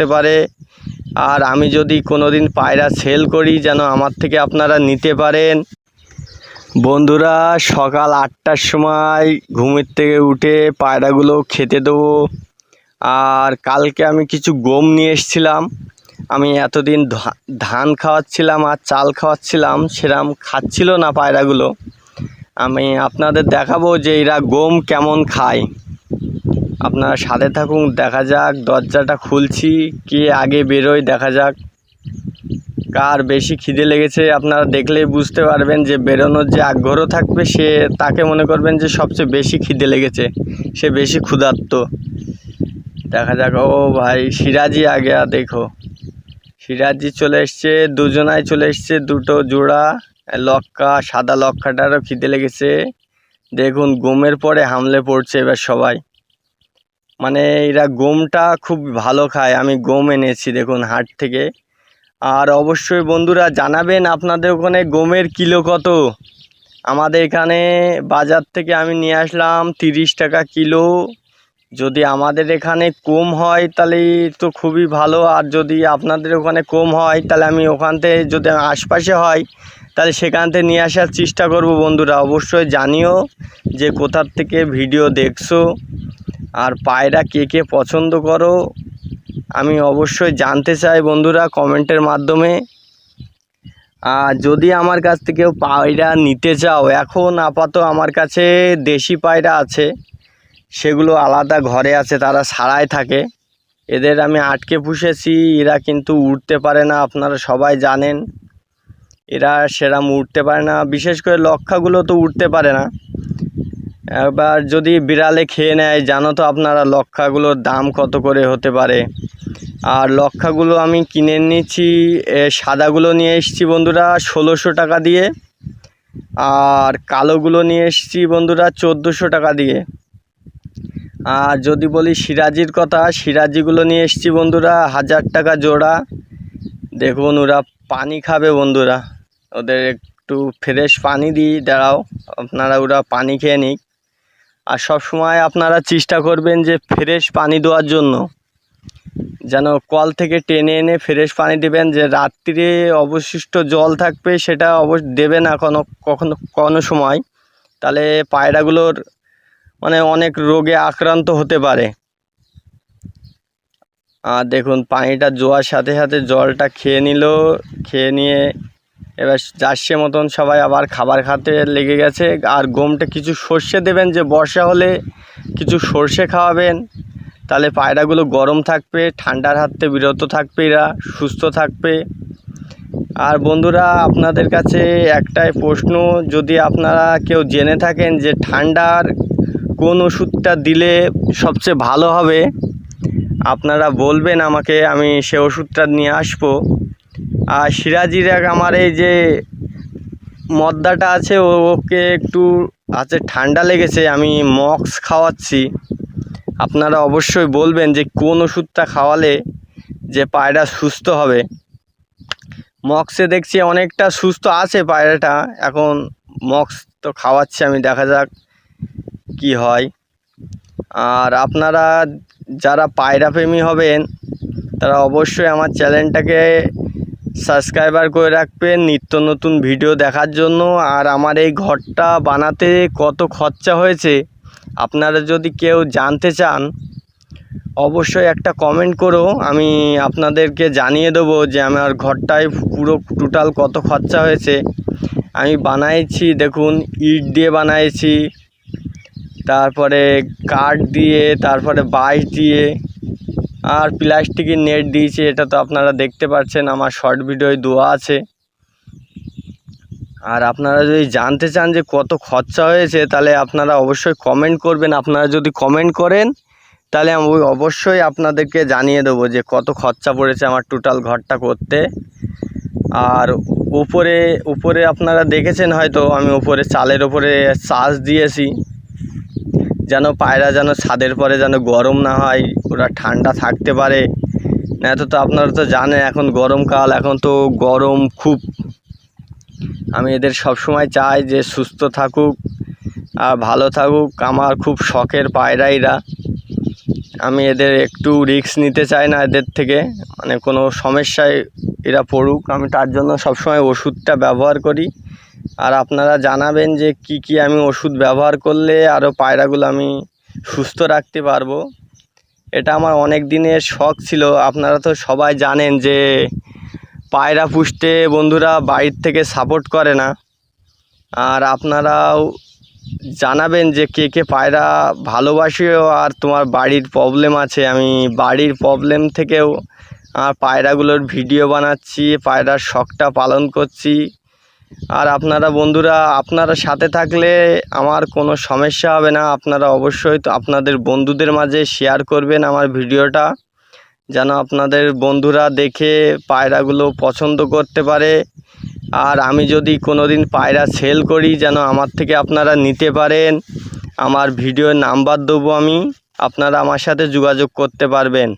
করতে পারে। আর আমি যদি কোনো দিন পায়রা সেল করি, যেন আমার থেকে আপনারা নিতে পারেন। বন্ধুরা, সকাল আটটার সময় ঘুমের থেকে উঠে পায়রাগুলো খেতে দেবো। আর কালকে আমি কিছু গম নিয়ে এসেছিলাম। আমি এতদিন ধান খাওয়াচ্ছিলাম আর চাল খাওয়াচ্ছিলাম, সেরাম খাচ্ছিল না পায়রাগুলো। আমি আপনাদের দেখাবো যে এরা গম কেমন খায়। আপনারা সাথে থাকুন, দেখা যাক, দরজাটা খুলছি, কে আগে বেরোয় দেখা যাক। কার বেশি খিদে লেগেছে আপনারা দেখলেই বুঝতে পারবেন যে বেরোনোর যে আগ্রহ থাকবে, সে তাকে মনে করবেন যে সবচেয়ে বেশি খিদে লেগেছে, সে বেশি ক্ষুধার্ত। দেখা যাক, ও ভাই, সিরাজি আগে দেখো। সিরাজি চলে এসছে, দুজনাই চলে এসছে, দুটো জোড়া, লক্কা, সাদা লক্কাটারও খিদে লেগেছে। দেখুন গমের পরে হামলে পড়ছে এবার সবাই। মানে এরা গমটা খুব ভালো খায়, আমি গম এনেছি দেখুন হাট থেকে। আর অবশ্যই বন্ধুরা জানাবেন আপনাদের ওখানে গমের কিলো কত? আমাদের এখানে বাজার থেকে আমি নিয়ে আসলাম তিরিশ টাকা কিলো। যদি আমাদের এখানে কম হয় তাহলে তো খুবই ভালো, আর যদি আপনাদের ওখানে কম হয় তাহলে আমি ওখান থেকে যদি আশপাশে হয় তাহলে সেখান থেকে নিয়ে আসার চেষ্টা করব বন্ধুরা। অবশ্যই জানিও যে কোথার থেকে ভিডিও দেখছ। আর পায়রা কে কে পছন্দ করো, আমি অবশ্যই জানতে চাই বন্ধুরা কমেন্টের মাধ্যমে। আর যদি আমার কাছ থেকে কেউ পায়রা নিতে চাও, এখন আপাতত আমার কাছে দেশি পায়রা আছে, সেগুলো আলাদা ঘরে আছে, তারা ছাড়াই থাকে। এদের আমি আটকে পুষেছি, এরা কিন্তু উঠতে পারে না, আপনারা সবাই জানেন। এরা সেরাম উঠতে পারে না, বিশেষ করে লক্ষাগুলো তো উঠতে পারে না। এবার যদি বিড়ালে খেয়ে নেয়, জানো তো আপনারা লক্ষাগুলোর দাম কত করে হতে পারে? আর লক্ষাগুলো আমি কিনে নিয়েছি সাদাগুলো নিয়ে এসেছি বন্ধুরা ষোলোশো টাকা দিয়ে। আর কালোগুলো নিয়ে এসেছি বন্ধুরা চোদ্দোশো টাকা দিয়ে। আর যদি বলি সিরাজির কথা, সিরাজিগুলো নিয়ে এসেছি বন্ধুরা হাজার টাকা জোড়া। দেখুন ওরা পানি খাবে বন্ধুরা। ওদের একটু ফ্রেশ পানি দিই, দাঁড়াও, আপনারা ওরা পানি খেয়ে নিক। আর সব সময় আপনারা চেষ্টা করবেন যে ফ্রেশ পানি দেওয়ার জন্য। যেন কল থেকে টেনে এনে ফ্রেশ পানি দেবেন, যে রাত্রিরে অবশিষ্ট জল থাকবে সেটা অবশ্য দেবে না কোনো, কখনো, কোনো সময়। তাহলে পায়রাগুলোর মানে অনেক রোগে আক্রান্ত হতে পারে। আর দেখুন, পানিটা জোয়ার সাথে সাথে জলটা খেয়ে নিল, খেয়ে নিয়ে এবার যাচ্ছে মতন সবাই আবার খাবার খাতে লেগে গেছে। আর গমটা কিছু সর্ষে দেবেন, যে বর্ষা হলে কিছু সর্ষে খাওয়াবেন। তাহলে পায়রাগুলো গরম থাকবে, ঠান্ডার হাত বিরত থাকবে এরা, সুস্থ থাকবে। আর বন্ধুরা, আপনাদের কাছে একটাই প্রশ্ন, যদি আপনারা কেউ জেনে থাকেন যে ঠান্ডার কোন ওষুধটা দিলে সবচেয়ে ভালো হবে, আপনারা বলবেন আমাকে, আমি সে ওষুধটা নিয়ে আসব। আর সিরাজির এক আমার এই যে মদ্দাটা আছে ওকে একটু আছে ঠান্ডা লেগেছে, আমি মক্স খাওয়াচ্ছি। আপনারা অবশ্যই বলবেন যে কোন ওষুধটা খাওয়ালে যে পায়রা সুস্থ হবে। মক্সে দেখছি অনেকটা সুস্থ আছে পায়রাটা, এখন মক্স তো খাওয়াচ্ছি আমি, দেখা যাক কি হয়। আর আপনারা যারা পায়রা প্রেমী হবেন, তারা অবশ্যই আমার চ্যানেলটাকে সাবস্ক্রাইবার করে রাখবেন, নিত্য নতুন ভিডিও দেখার জন্য। আর আমার এই ঘরটা বানাতে কত খরচা হয়েছে, আপনারা যদি কেউ জানতে চান, অবশ্যই একটা কমেন্ট করো। আমি আপনাদেরকে জানিয়ে দেবো যে আমার ঘরটায় পুরো টোটাল কত খরচা হয়েছে। আমি বানাইছি, দেখুন, ইট দিয়ে বানাইছি, তারপরে কাঠ দিয়ে, তারপরে বাঁশ দিয়ে আর প্লাস্টিকের নেট দিয়েছি, এটা তো আপনারা দেখতে পাচ্ছেন, আমার শর্ট ভিডিওয় দোয়া আছে। আর আপনারা যদি জানতে চান যে কত খরচা হয়েছে, তাহলে আপনারা অবশ্যই কমেন্ট করবেন। আপনারা যদি কমেন্ট করেন, তাহলে আমি অবশ্যই আপনাদেরকে জানিয়ে দেবো যে কত খরচা পড়েছে আমার টোটাল ঘরটা করতে। আর উপরে উপরে আপনারা দেখেছেন হয়তো, আমি উপরে চালের উপরে চাষ দিয়েছি। যেন পায়রা যেন ছাদের পরে যেন গরম না হয়, ওরা ঠান্ডা থাকতে পারে। না তো আপনারা তো জানেন, এখন গরমকাল, এখন তো গরম খুব। আমি এদের সব সময় চাই যে সুস্থ থাকুক আর ভালো থাকুক। আমার খুব শখের পায়রা এরা। আমি এদের একটু রিস্ক নিতে চাই না এদের থেকে। মানে কোনো সমস্যায় এরা পড়ুক। আমি তার জন্য সবসময় ওষুধটা ব্যবহার করি। আর আপনারা জানাবেন যে কি কি আমি ওষুধ ব্যবহার করলে আরও পায়রাগুলো আমি সুস্থ রাখতে পারব। এটা আমার অনেক দিনের শখ ছিল। আপনারা তো সবাই জানেন যে পায়রা পুষতে বন্ধুরা বাড়ির থেকে সাপোর্ট করে না। আর আপনারাও জানাবেন যে কে কে পায়রা ভালোবাসেও আর তোমার বাড়ির প্রবলেম আছে। আমি বাড়ির প্রবলেম থেকেও আর পায়রাগুলোর ভিডিও বানাচ্ছি, পায়রার শখটা পালন করছি। আর আপনারা বন্ধুরা, আপনারা সাথে থাকলে আমার কোনো সমস্যা হবে না। আপনারা অবশ্যই তো আপনাদের বন্ধুদের মাঝে শেয়ার করবেন আমার ভিডিওটা, যেন আপনাদের বন্ধুরা দেখে পায়রাগুলো পছন্দ করতে পারে। আর আমি যদি কোনো দিন পায়রা সেল করি, যেন আমার থেকে আপনারা নিতে পারেন। আমার ভিডিওর নাম্বার দেবো আমি, আপনারা আমার সাথে যোগাযোগ করতে পারবেন।